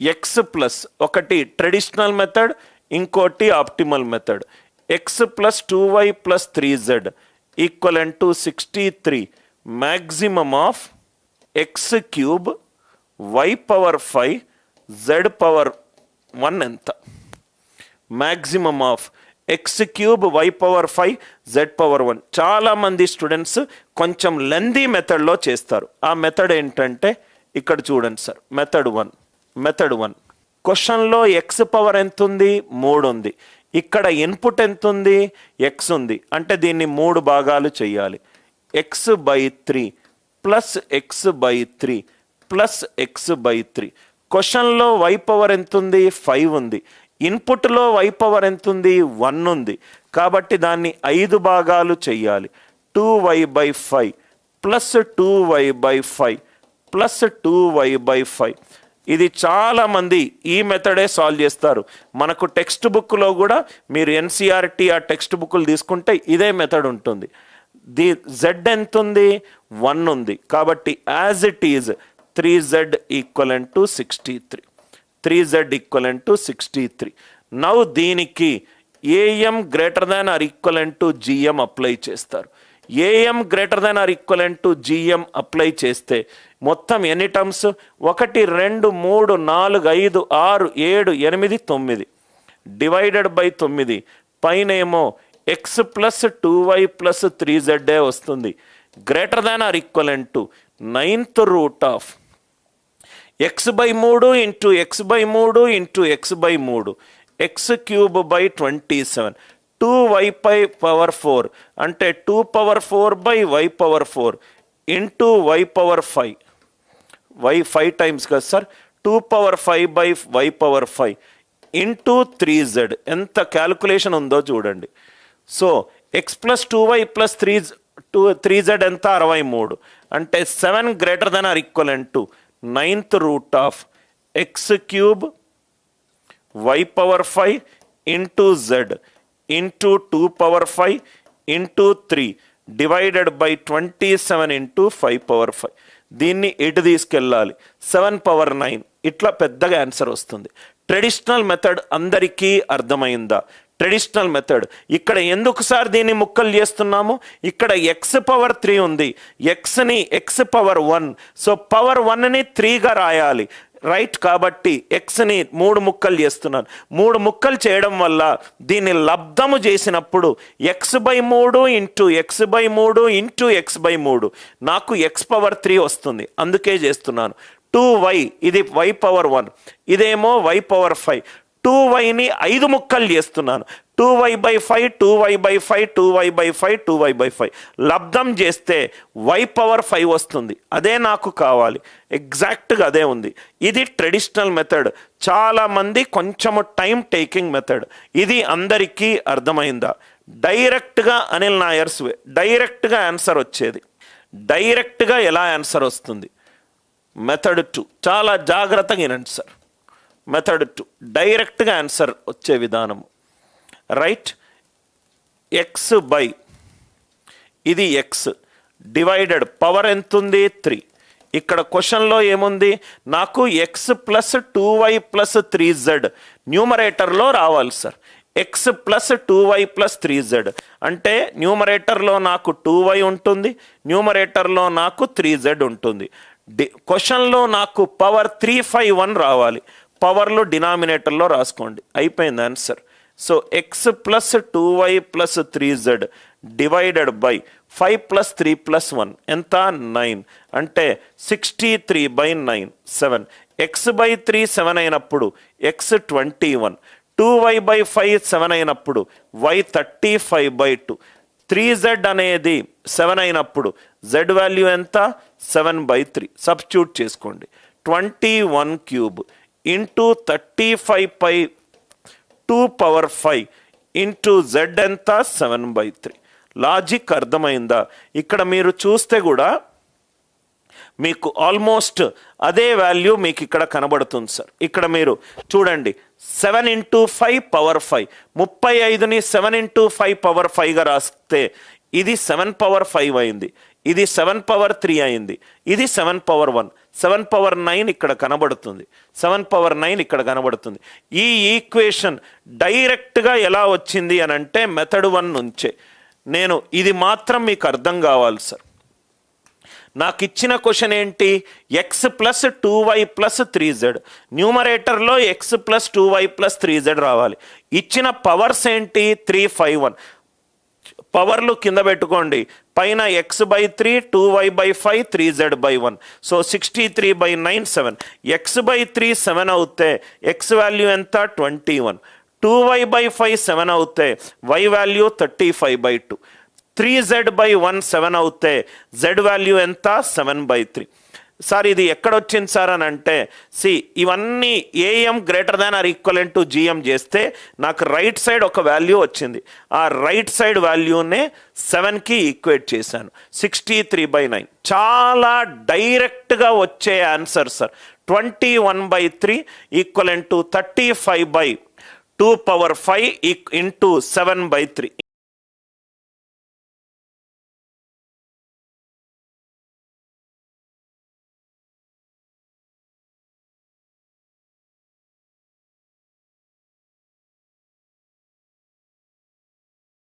X plus ఒకటి traditional method ఇంకోటి optimal method X plus two Y plus three Z equal to sixty three maximum of X cube Y power five Z power one ఎంత maximum of X cube Y power five Z power one చాలామంది students కొంచెం lengthy మెథడ్లో చేస్తారు. ఆ method ఏంటంటే ఇక్కడ చూడండి sir method one method one. క్వశ్చన్లో ఎక్స్ పవర్ ఎంత ఉంది మూడు ఉంది. ఇక్కడ ఇన్పుట్ ఎంత ఉంది ఎక్స్ ఉంది. అంటే దీన్ని మూడు భాగాలు చేయాలి X by three plus X by three plus X by three క్వశ్చన్లో వై పవర్ ఎంత ఉంది ఫైవ్ ఉంది. ఇన్పుట్లో వై పవర్ ఎంత ఉంది వన్ ఉంది. కాబట్టి దాన్ని ఐదు భాగాలు చెయ్యాలి. Two Y by five plus two Y by five plus two Y by five ఇది చాలామంది ఈ మెథడే సాల్వ్ చేస్తారు. మనకు టెక్స్ట్ బుక్లో కూడా మీరు ఎన్సీఆర్టీ ఆ టెక్స్ట్ బుక్లు తీసుకుంటే ఇదే మెథడ్ ఉంటుంది. ది జెడ్ ఎంత ఉంది వన్ ఉంది. కాబట్టి as it is three Z equivalent to sixty three three Z equivalent to sixty three now దీనికి AM greater than or equivalent to GM apply చేస్తారు. AM greater then or equivalent to GM apply చేస్తే మొత్తం ఎన్ని terms ఒకటి రెండు మూడు నాలుగు ఐదు ఆరు ఏడు ఎనిమిది తొమ్మిది. డివైడెడ్ బై తొమ్మిది. పైన ఏమో X plus two Y plus three ZA వస్తుంది. Greater than or equivalent to ninth root of X by మూడు ఇంటూ ఎక్స్ బై మూడు ఇంటూ ఎక్స్ బై మూడు. X cube by twenty seven two Y pi power four. అంటే two power four by Y power four into Y power five. Y five times కదా sir? Two power five by Y power five into three Z. ఎంత calculation ఉందో చూడండి. So X plus two Y plus three two three Z ఎంత? అరవై మూడు. అంటే seven greater then or equal to ninth root of X cube Y power five into Z. Into two power five into three divided by twenty seven into five power five దీన్ని ఎటు తీసుకెళ్ళాలి? Seven power nine ఇట్లా పెద్దగా answer వస్తుంది. Traditional method అందరికీ అర్థమైందా? Traditional method ఇక్కడ ఎందుకు సార్ దీన్ని ముక్కలు చేస్తున్నాము? ఇక్కడ ఎక్స్ పవర్ త్రీ ఉంది. ఎక్స్ని X power one so power one త్రీగా రాయాలి. రైట్ కాబట్టి ఎక్స్ని మూడు ముక్కలు చేస్తున్నాను. మూడు ముక్కలు చేయడం వల్ల దీన్ని లబ్ధము చేసినప్పుడు ఎక్స్ బై మూడు ఇంటూ ఎక్స్ బై మూడు ఇంటూ ఎక్స్ బై మూడు. నాకు ఎక్స్ పవర్ త్రీ వస్తుంది. అందుకే చేస్తున్నాను. టూ వై ఇది వై పవర్ వన్ ఇదేమో వై పవర్ ఫైవ్ టూ వైని ఐదు ముక్కలు చేస్తున్నాను. Two Y by five two Y by five two Y by five two Y by five లబ్ధం చేస్తే వై పవర్ ఫైవ్ వస్తుంది. అదే నాకు కావాలి. ఎగ్జాక్ట్గా అదే ఉంది. ఇది ట్రెడిషనల్ మెథడ్ చాలామంది కొంచెము టైం టేకింగ్ మెథడ్ ఇది అందరికీ అర్థమైందా? డైరెక్ట్గా అనిల్ నాయర్స్ వే డైరెక్ట్గా ఆన్సర్ వచ్చేది. డైరెక్ట్గా ఎలా ఆన్సర్ వస్తుంది? మెథడ్ టూ చాలా జాగ్రత్తగా వినండి సార్ మెథడ్ టూ డైరెక్ట్గా ఆన్సర్ వచ్చే విధానము. Right X by. ఇది ఎక్స్. డివైడెడ్ పవర్ ఎంత ఉంది త్రీ. ఇక్కడ క్వశ్చన్లో ఏముంది? నాకు X plus two Y plus three Z. న్యూమరేటర్లో రావాలి sir. X plus two Y plus three Z. అంటే న్యూమరేటర్లో నాకు టూ వై ఉంటుంది న్యూమరేటర్లో నాకు త్రీ జెడ్ ఉంటుంది. డి క్వశ్చన్లో నాకు పవర్ త్రీ ఫైవ్ వన్ రావాలి. పవర్లో డినామినేటర్లో రాసుకోండి. అయిపోయింది answer. So X plus two Y plus three Z divided by five plus three plus one ఎంత? నైన్ అంటే sixty three by nine seven X by three seven అయినప్పుడు X twenty one two Y by five seven అయినప్పుడు Y thirty five by two three Z అనేది seven అయినప్పుడు Z value ఎంత? Seven by three substitute చేసుకోండి. Twenty one cube into thirty five పై two power five into Z ఎంత? Seven by three. Logic అర్థమైందా? ఇక్కడ మీరు చూస్తే కూడా మీకు ఆల్మోస్ట్ అదే వాల్యూ మీకు ఇక్కడ కనబడుతుంది సార్. ఇక్కడ మీరు చూడండి. Seven into five power five. ముప్పై ఐదుని సెవెన్ ఇంటూ ఫైవ్ పవర్ ఫైవ్గా రాస్తే ఇది సెవెన్ పవర్ ఫైవ్ అయింది. ఇది సెవెన్ పవర్ త్రీ అయింది. ఇది seven power one. Seven power nine ఇక్కడ కనబడుతుంది. సెవెన్ పవర్ నైన్ ఇక్కడ కనబడుతుంది. ఈ ఈక్వేషన్ డైరెక్ట్గా ఎలా వచ్చింది అని అంటే మెథడ్ వన్ నుంచే. నేను ఇది మాత్రం మీకు అర్థం కావాలి సార్. నాకు ఇచ్చిన క్వశ్చన్ ఏంటి? X plus two Y plus three Z. న్యూమరేటర్లో X plus two Y plus three Z రావాలి. ఇచ్చిన పవర్స్ ఏంటి? Three five one. పవర్లు కింద పెట్టుకోండి. పైన X by three two Y by five three Z by one so sixty three by nine seven X by three seven అవుతే X value ఎంత? Twenty one two Y by five seven అవుతే Y value thirty five by two three Z by one seven అవుతే Z value ఎంత? Seven by three sir ఇది ఎక్కడొచ్చింది sir అని అంటే C ఇవన్నీ AM greater than or equivalent to GM చేస్తే నాకు రైట్ సైడ్ ఒక వాల్యూ వచ్చింది. ఆ రైట్ సైడ్ వాల్యూనే సెవెన్కి ఈక్వేట్ చేశాను. Sixty three by nine. చాలా డైరెక్ట్గా వచ్చే answer sir. Twenty one by three equivalent to thirty five by two power five into seven by three.